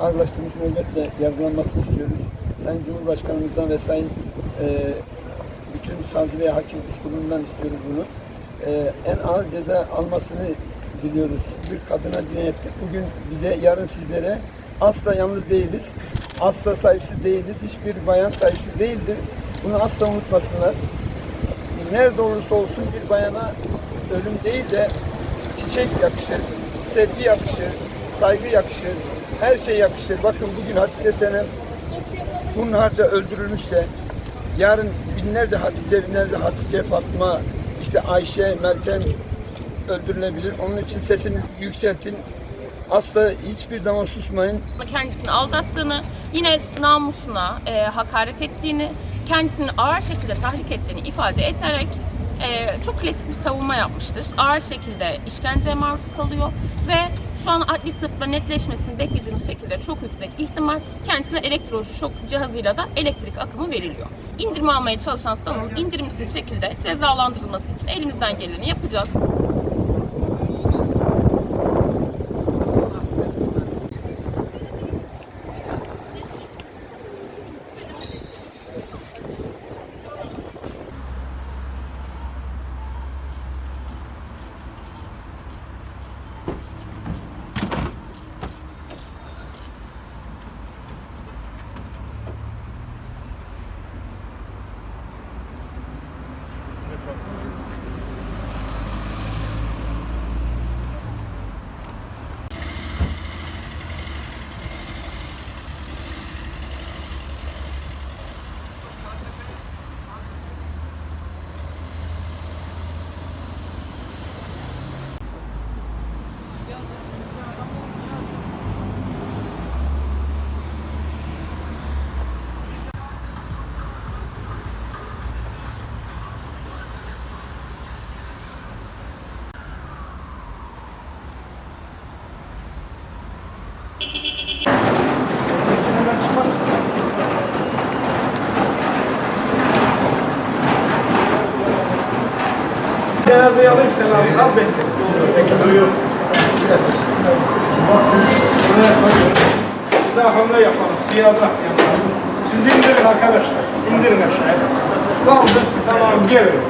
ağırlaştırılmış müebbetle yargılanmasını istiyoruz. Sayın Cumhurbaşkanımızdan ve Sayın e, bütün savcı ve hakim kurulundan istiyoruz bunu. E, en ağır ceza almasını diliyoruz. Bir kadına cinayettir. Bugün bize, yarın sizlere asla yalnız değiliz. Asla sahipsiz değiliz. Hiçbir bayan sahipsiz değildir. Bunu asla unutmasınlar. Nerede olursa olsun bir bayana ölüm değil de çiçek yakışır, sevgi yakışır, saygı yakışır, her şey yakışır. Bakın bugün Hatice Senem hunharca öldürülmüşse yarın binlerce Hatice, binlerce Hatice, Fatma, işte Ayşe, Meltem öldürülebilir. Onun için sesinizi yükseltin. Asla hiçbir zaman susmayın. kendisini aldattığını, yine namusuna e, hakaret ettiğini, kendisini ağır şekilde tahrik ettiğini ifade ederek e, çok klasik bir savunma yapmıştır. Ağır şekilde işkenceye maruz kalıyor ve şu an adli tıpla netleşmesini beklediğimiz şekilde çok yüksek ihtimal kendisine elektroşok cihazıyla da elektrik akımı veriliyor. İndirme almaya çalışan sanığın indirimsiz şekilde cezalandırılması için elimizden geleni yapacağız. Cenazeyi alayım sen. Siz indirin arkadaşlar. İndirin aşağıya. Kaldır. Tamam gelin.